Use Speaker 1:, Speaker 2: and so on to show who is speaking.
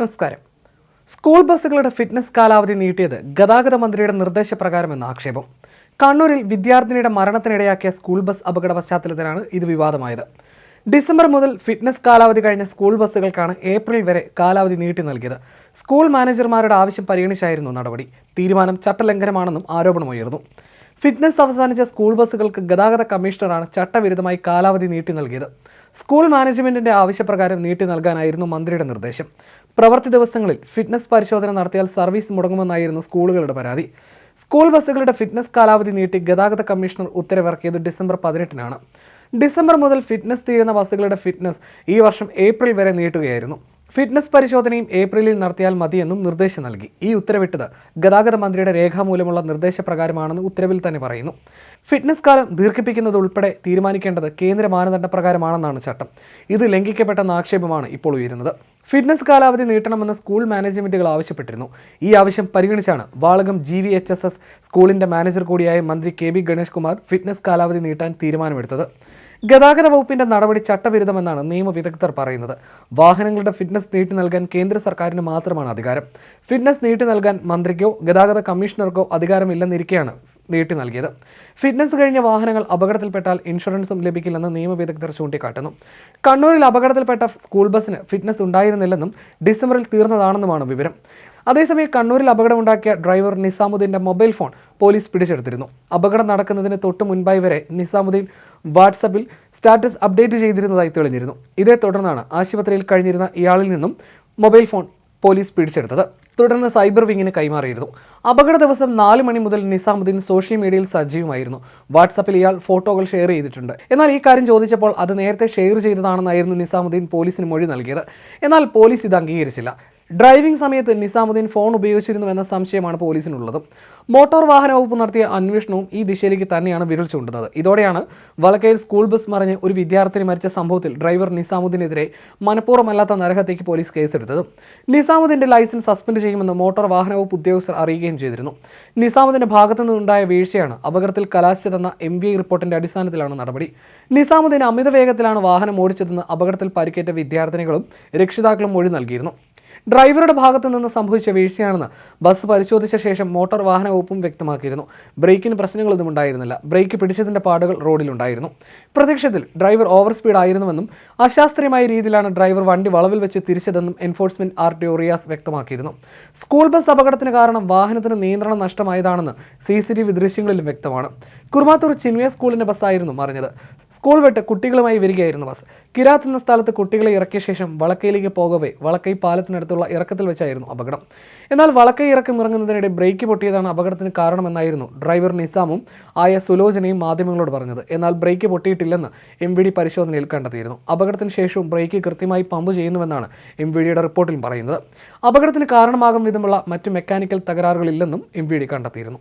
Speaker 1: നമസ്കാരം സ്കൂൾ ബസ്സുകളുടെ ഫിറ്റ്നസ് കാലാവധി നീട്ടിയത് ഗതാഗത മന്ത്രിയുടെ നിർദ്ദേശപ്രകാരമെന്ന ആക്ഷേപം കണ്ണൂരിൽ വിദ്യാർത്ഥിനിയുടെ മരണത്തിനിടയാക്കിയ സ്കൂൾ ബസ് അപകട പശ്ചാത്തലത്തിലാണ് ഇത് വിവാദമായത് ഡിസംബർ മുതൽ ഫിറ്റ്നസ് കാലാവധി കഴിഞ്ഞ സ്കൂൾ ബസ്സുകൾക്കാണ് ഏപ്രിൽ വരെ കാലാവധി നീട്ടി നൽകിയത് സ്കൂൾ മാനേജർമാരുടെ ആവശ്യം പരിഗണിച്ചായിരുന്നു നടപടി തീരുമാനം ചട്ടലംഘനമാണെന്നും ആരോപണമുയർന്നു ഫിറ്റ്നസ് അവസാനിച്ച സ്കൂൾ ബസ്സുകൾക്ക് ഗതാഗത കമ്മീഷണറാണ് ചട്ടവിരുദ്ധമായി കാലാവധി നീട്ടി നൽകിയത് സ്കൂൾ മാനേജ്മെന്റിന്റെ ആവശ്യപ്രകാരം നീട്ടി നൽകാനായിരുന്നു മന്ത്രിയുടെ നിർദ്ദേശം പ്രവൃത്തി ദിവസങ്ങളിൽ ഫിറ്റ്നസ് പരിശോധന നടത്തിയാൽ സർവീസ് മുടങ്ങുമെന്നായിരുന്നു സ്കൂളുകളുടെ പരാതി സ്കൂൾ ബസ്സുകളുടെ ഫിറ്റ്നസ് കാലാവധി നീട്ടി ഗതാഗത കമ്മീഷണർ ഉത്തരവിറക്കിയത് ഡിസംബർ പതിനെട്ടിനാണ് ഡിസംബർ മുതൽ ഫിറ്റ്നസ് തീരുന്ന ബസ്സുകളുടെ ഫിറ്റ്നസ് ഈ വർഷം ഏപ്രിൽ വരെ നീട്ടുകയായിരുന്നു ഫിറ്റ്നസ് പരിശോധനയും ഏപ്രിലിൽ നടത്തിയാൽ മതിയെന്നും നിർദ്ദേശം നൽകി ഈ ഉത്തരവിട്ടത് ഗതാഗത മന്ത്രിയുടെ രേഖാമൂലമുള്ള നിർദ്ദേശപ്രകാരമാണെന്ന് ഉത്തരവിൽ തന്നെ പറയുന്നു ഫിറ്റ്നസ് കാലം ദീർഘിപ്പിക്കുന്നത് ഉൾപ്പെടെ തീരുമാനിക്കേണ്ടത് കേന്ദ്ര മാനദണ്ഡപ്രകാരമാണെന്നാണ് ചട്ടം ഇത് ലംഘിക്കപ്പെട്ടെന്ന ആക്ഷേപമാണ് ഇപ്പോൾ ഉയരുന്നത് ഫിറ്റ്നസ് കാലാവധി നീട്ടണമെന്ന് സ്കൂൾ മാനേജ്മെന്റുകൾ ആവശ്യപ്പെട്ടിരുന്നു ഈ ആവശ്യം പരിഗണിച്ചാണ് Valakom G V H S S സ്കൂളിന്റെ മാനേജർ കൂടിയായ മന്ത്രി K B Ganesh Kumar fitness കാലാവധി നീട്ടാൻ തീരുമാനമെടുത്തത് ഗതാഗത വകുപ്പിന്റെ നടപടി ചട്ടവിരുദ്ധമെന്നാണ് നിയമവിദഗ്ധർ പറയുന്നത് വാഹനങ്ങളുടെ ഫിറ്റ്നസ് നീട്ടി നൽകാൻ കേന്ദ്ര സർക്കാരിന് മാത്രമാണ് അധികാരം ഫിറ്റ്നസ് നീട്ടി നൽകാൻ മന്ത്രിക്കോ ഗതാഗത കമ്മീഷണർക്കോ അധികാരമില്ലെന്നിരിക്കെയാണ് നീട്ടി നൽകിയത് ഫിറ്റ്നസ് കഴിഞ്ഞ വാഹനങ്ങൾ അപകടത്തിൽപ്പെട്ടാൽ ഇൻഷുറൻസും ലഭിക്കില്ലെന്ന് നിയമവിദഗ്ധർ ചൂണ്ടിക്കാട്ടുന്നു കണ്ണൂരിൽ അപകടത്തിൽപ്പെട്ട സ്കൂൾ ബസ്സിന് ഫിറ്റ്നസ് ഉണ്ടായിരുന്നില്ലെന്നും ഡിസംബറിൽ തീർന്നതാണെന്നുമാണ് വിവരം അതേസമയം കണ്ണൂരിൽ അപകടമുണ്ടാക്കിയ ഡ്രൈവർ നിസാമുദ്ദീൻ്റെ മൊബൈൽ ഫോൺ പോലീസ് പിടിച്ചെടുത്തിരുന്നു അപകടം നടക്കുന്നതിന് തൊട്ട് മുൻപായി വരെ നിസാമുദ്ദീൻ വാട്സപ്പിൽ സ്റ്റാറ്റസ് അപ്ഡേറ്റ് ചെയ്തിരുന്നതായി തെളിഞ്ഞിരുന്നു ഇതേ തുടർന്നാണ് ആശുപത്രിയിൽ കഴിഞ്ഞിരുന്ന ഇയാളിൽ നിന്നും മൊബൈൽ ഫോൺ പോലീസ് പിടിച്ചെടുത്തത് തുടർന്ന് സൈബർ വിങ്ങിന് കൈമാറിയിരുന്നു അപകട ദിവസം നാല് മണി മുതൽ നിസാമുദ്ദീൻ സോഷ്യൽ മീഡിയയിൽ സജീവമായിരുന്നു വാട്സപ്പിൽ ഇയാൾ ഫോട്ടോകൾ ഷെയർ ചെയ്തിട്ടുണ്ട് എന്നാൽ ഈ കാര്യം ചോദിച്ചപ്പോൾ അത് നേരത്തെ ഷെയർ ചെയ്തതാണെന്നായിരുന്നു നിസാമുദ്ദീൻ പോലീസിന് മൊഴി നൽകിയത് എന്നാൽ പോലീസ് ഇത് അംഗീകരിച്ചില്ല ഡ്രൈവിംഗ് സമയത്ത് നിസാമുദ്ദീൻ ഫോൺ ഉപയോഗിച്ചിരുന്നു എന്ന സംശയമാണ് പോലീസിനുള്ളത് മോട്ടോർ വാഹന വകുപ്പ് നടത്തിയ അന്വേഷണവും ഈ ദിശയിലേക്ക് തന്നെയാണ് വിരൽ ചൂണ്ടുന്നത് ഇതോടെയാണ് വലക്കയിൽ സ്കൂൾ ബസ് മറിഞ്ഞ് ഒരു വിദ്യാർത്ഥിനി മരിച്ച സംഭവത്തിൽ ഡ്രൈവർ നിസാമുദ്ദീനെതിരെ മനഃപൂർവ്വമല്ലാത്ത നരഹത്തേക്ക് പോലീസ് കേസെടുത്തത് നിസാമുദ്ദീൻ്റെ ലൈസൻസ് സസ്പെൻഡ് ചെയ്യുമെന്ന് മോട്ടോർ വാഹന വകുപ്പ് ഉദ്യോഗസ്ഥർ അറിയുകയും ചെയ്തിരുന്നു നിസാമുദ്ദീൻ്റെ ഭാഗത്തു നിന്നുണ്ടായ വീഴ്ചയാണ് അപകടത്തിൽ കലാശിച്ചു തന്ന എം ബി ഐ റിപ്പോർട്ടിൻ്റെ അടിസ്ഥാനത്തിലാണ് നടപടി നിസാമുദ്ദീൻ അമിത വേഗത്തിലാണ് വാഹനം ഓടിച്ചതെന്ന് അപകടത്തിൽ പരിക്കേറ്റ വിദ്യാർത്ഥിനികളും രക്ഷിതാക്കളും മൊഴി നൽകിയിരുന്നു ഡ്രൈവറുടെ ഭാഗത്ത് നിന്ന് സംഭവിച്ച വീഴ്ചയാണെന്ന് ബസ് പരിശോധിച്ച ശേഷം മോട്ടോർ വാഹന വകുപ്പും വ്യക്തമാക്കിയിരുന്നു ബ്രേക്കിന് പ്രശ്നങ്ങളൊന്നും ഉണ്ടായിരുന്നില്ല ബ്രേക്ക് പിടിച്ചതിന്റെ പാടുകൾ റോഡിലുണ്ടായിരുന്നു പ്രത്യക്ഷത്തിൽ ഡ്രൈവർ ഓവർ സ്പീഡ് ആയിരുന്നുവെന്നും അശാസ്ത്രീയമായ രീതിയിലാണ് ഡ്രൈവർ വണ്ടി വളവിൽ വെച്ച് തിരിച്ചതെന്നും എൻഫോഴ്സ്മെന്റ് ആർ ടി റിയാസ് വ്യക്തമാക്കിയിരുന്നു സ്കൂൾ ബസ് അപകടത്തിന് കാരണം വാഹനത്തിന് നിയന്ത്രണം നഷ്ടമായതാണെന്ന് സി സി ടി വി ദൃശ്യങ്ങളിലും വ്യക്തമാണ് കുർമാത്തൂർ ചിൻവിയ സ്കൂളിന്റെ ബസ്സായിരുന്നു മറിഞ്ഞത് സ്കൂൾ വിട്ട് കുട്ടികളുമായി വരികയായിരുന്നു ബസ് കിരാത്ത് എന്ന സ്ഥലത്ത് കുട്ടികളെ ഇറക്കിയ ശേഷം വളക്കയിലേക്ക് പോകവേ വളക്കൈ പാലത്തിനടുത്തുള്ള ഇറക്കത്തിൽ വെച്ചായിരുന്നു അപകടം എന്നാൽ വളക്കൈ ഇറക്കം ഇറങ്ങുന്നതിനിടെ ബ്രേക്ക് പൊട്ടിയതാണ് അപകടത്തിന് കാരണമെന്നായിരുന്നു ഡ്രൈവർ നിസാമും ആയ സുലോചനയും മാധ്യമങ്ങളോട് പറഞ്ഞത് എന്നാൽ ബ്രേക്ക് പൊട്ടിയിട്ടില്ലെന്ന് എം വി ഡി പരിശോധനയിൽ കണ്ടെത്തിയിരുന്നു അപകടത്തിന് ശേഷവും ബ്രേക്ക് കൃത്യമായി പമ്പ് ചെയ്യുന്നുവെന്നാണ് എം വി ഡിയുടെ റിപ്പോർട്ടിൽ പറയുന്നത് അപകടത്തിന് കാരണമാകും വിധമുള്ള മറ്റ് മെക്കാനിക്കൽ തകരാറുകളില്ലെന്നും എം വി ഡി കണ്ടെത്തിയിരുന്നു